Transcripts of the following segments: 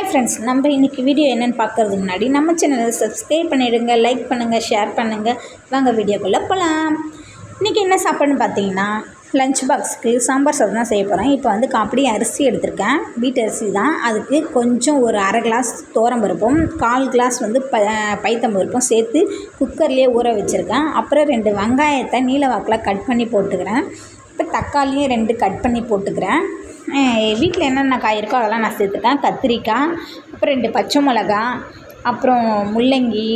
Hi friends நம்ம இன்றைக்கி video என்னென்னு பார்க்குறதுக்கு முன்னாடி நம்ம சேனலை சப்ஸ்கிரைப் பண்ணிவிடுங்க லைக் பண்ணுங்கள் ஷேர் பண்ணுங்கள் வாங்க வீடியோக்குள்ளே போகலாம் இன்றைக்கி என்ன சாப்பாடுன்னு பார்த்தீங்கன்னா லஞ்ச் பாக்ஸுக்கு சாம்பார் சாதம் தான் செய்ய போகிறேன் இப்போ வந்து காப்படி அரிசி எடுத்திருக்கேன். வீட்டு அரிசி தான். அதுக்கு கொஞ்சம் ஒரு அரை கிளாஸ் தோரம் பருப்பும் கால் கிளாஸ் வந்து ப பைத்தம் பருப்பும் சேர்த்து குக்கர்லேயே ஊற வச்சுருக்கேன். அப்புறம் ரெண்டு வெங்காயத்தை நீல வாக்கில் கட் பண்ணி போட்டுக்கிறேன். இப்போ தக்காளியும் ரெண்டு கட் பண்ணி போட்டுக்கிறேன். வீட்டில் என்னென்ன காய் இருக்கோ அதெல்லாம் நான் சேர்த்துட்டேன் கத்திரிக்காய் அப்புறம் ரெண்டு பச்சை மிளகா அப்புறம் முள்ளங்கி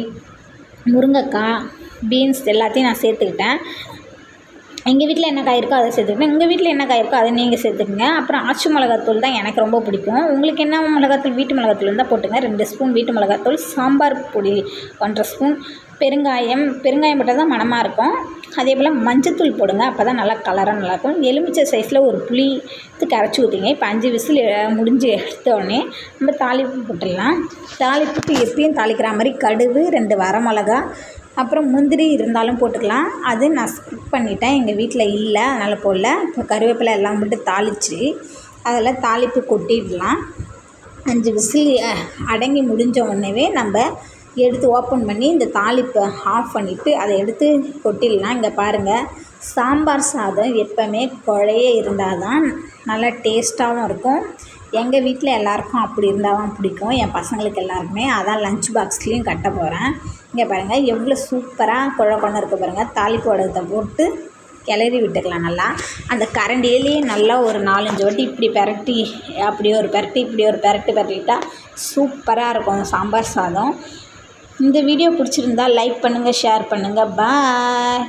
முருங்கைக்காய் பீன்ஸ் எல்லாத்தையும் நான் சேர்த்துக்கிட்டேன். எங்கள் வீட்டில் என்ன காய் இருக்கோ அதை சேர்த்துக்கணும் உங்கள் வீட்டில் என்ன காய் இருக்கோ அதை நீங்கள் சேர்த்துக்கங்க. அப்புறம் ஆச்சி மிளகாத்தூள் தான் எனக்கு ரொம்ப பிடிக்கும். உங்களுக்கு என்ன மிளகாத்தூள்? வீட்டு மிளகாத்தூள் இருந்தால் போட்டுங்க ரெண்டு ஸ்பூன் வீட்டு மிளகாத்தூள் சாம்பார் பொடி ஒன்றரை ஸ்பூன் பெருங்காயம். பெருங்காயம் போட்டால் தான் மணமாக இருக்கும். அதே போல் மஞ்சத்தூள் போடுங்க. அப்போ தான் நல்லா கலராக நல்லாயிருக்கும் எலுமிச்சை சைஸில் ஒரு புளி கரைச்சி ஊற்றிங்க இப்போ அஞ்சு விசில் முடிஞ்சு எடுத்த உடனே நம்ம தாளிப்பு போட்டுடலாம். தாளிப்புக்கு எப்பயும் தாளிக்கிற மாதிரி கடுகு ரெண்டு வரமிளகா அப்புறம் முந்திரி இருந்தாலும் போட்டுக்கலாம். அது நான் ஸ்கிப் பண்ணிட்டேன். எங்கள் வீட்டில் இல்லை. அதனால் போடல. இப்போ கருவேப்பிலை எல்லாம் போட்டு தாளித்து அதில் தாளிப்பு கொட்டிடலாம். அஞ்சு விசில் அடங்கி முடிஞ்ச உடனேவே நம்ம எடுத்து ஓப்பன் பண்ணி இந்த தாளிப்பை ஆஃப் பண்ணிவிட்டு அதை எடுத்து கொட்டிடலாம். இங்கே பாருங்கள் சாம்பார் சாதம் எப்போவுமே குழைய இருந்தால் தான் நல்லா டேஸ்ட்டாகவும் இருக்கும். எங்கள் வீட்டில் எல்லாருக்கும் அப்படி இருந்தால் தான் பிடிக்கும். என் பசங்களுக்கு எல்லாருக்குமே. அதான் லஞ்ச் பாக்ஸ்லேயும் கட்ட போகிறேன் இங்கே பாருங்கள் எவ்வளோ சூப்பராக குழ குழந்தை இருக்க பாருங்கள் தாளிப்பு வடகத்தை போட்டு கிளறி விட்டுக்கலாம் நல்லா. அந்த கரண்டியிலேயே நல்லா ஒரு நாலஞ்சு வாட்டி இப்படி பெரட்டி அப்படி ஒரு பெரட்டி இப்படி ஒரு பெரட்டி பெரட்டிட்டால் சூப்பராக இருக்கும் சாம்பார் சாதம். இந்த வீடியோ பிடிச்சிருந்தா லைக் பண்ணுங்கள் ஷேர் பண்ணுங்கள் பாய்